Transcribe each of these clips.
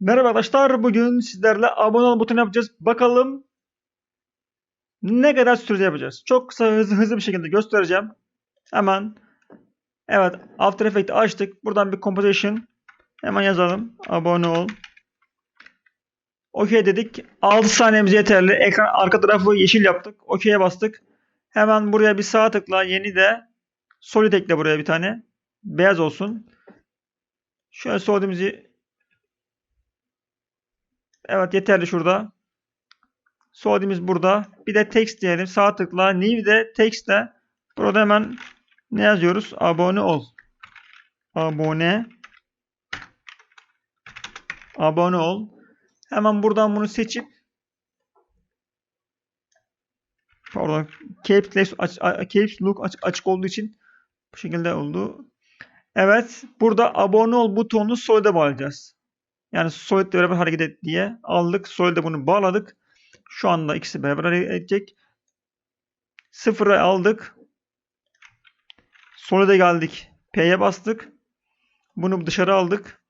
Merhaba arkadaşlar. Bugün sizlerle abone ol butonu yapacağız. Bakalım ne kadar sürede yapacağız. Çok kısa hızlı, hızlı bir şekilde göstereceğim. Hemen evet After Effects açtık. Buradan bir composition hemen yazalım. Abone ol. OK dedik. 6 saniyemiz yeterli. Ekran arka tarafı yeşil yaptık. OK'ye bastık. Hemen buraya bir sağ tıkla. Yeni de solid ekle buraya bir tane. Beyaz olsun. Şöyle solidimizi Evet yeterli şurada. Solidimiz burada. Bir de text diyelim. Sağ tıkla. New de text de. Burada hemen ne yazıyoruz? Abone ol. Abone. Abone ol. Hemen buradan bunu seçip Pardon. Caps Caps Lock aç- açık olduğu için bu şekilde oldu. Evet. Burada abone ol butonunu solid'e bağlayacağız. Yani Solid'le beraber hareket et diye aldık. Solid'e bunu bağladık. Şu anda ikisi beraber hareket edecek. Sıfıra aldık. Solid'e geldik. P'ye bastık. Bunu dışarı aldık.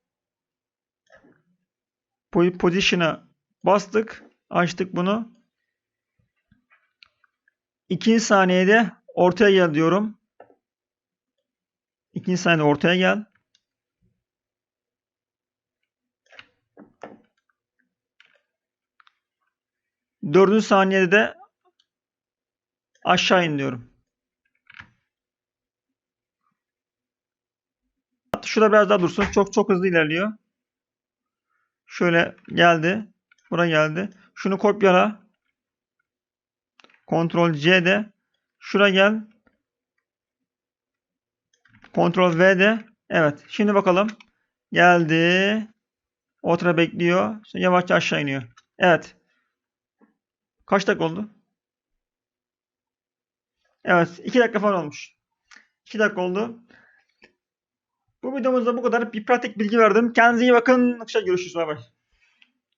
Po- Position'a bastık. Açtık bunu. İkinci saniyede ortaya gel diyorum. İkinci saniyede ortaya gel. Dördüncü saniyede de aşağı in diyorum. Şurada biraz daha dursun. Çok çok hızlı ilerliyor. Şöyle geldi. Buraya geldi. Şunu kopyala. Ctrl C'de. Şuraya gel. Ctrl V'de. Evet. Şimdi bakalım. Geldi. Otura bekliyor. Şimdi yavaşça aşağı iniyor. Evet. Kaç dakika oldu? Evet. 2 dakika falan olmuş. 2 dakika oldu. Bu videomuzda bu kadar. Bir pratik bilgi verdim. Kendinize iyi bakın. Akşam görüşürüz. Bay bay.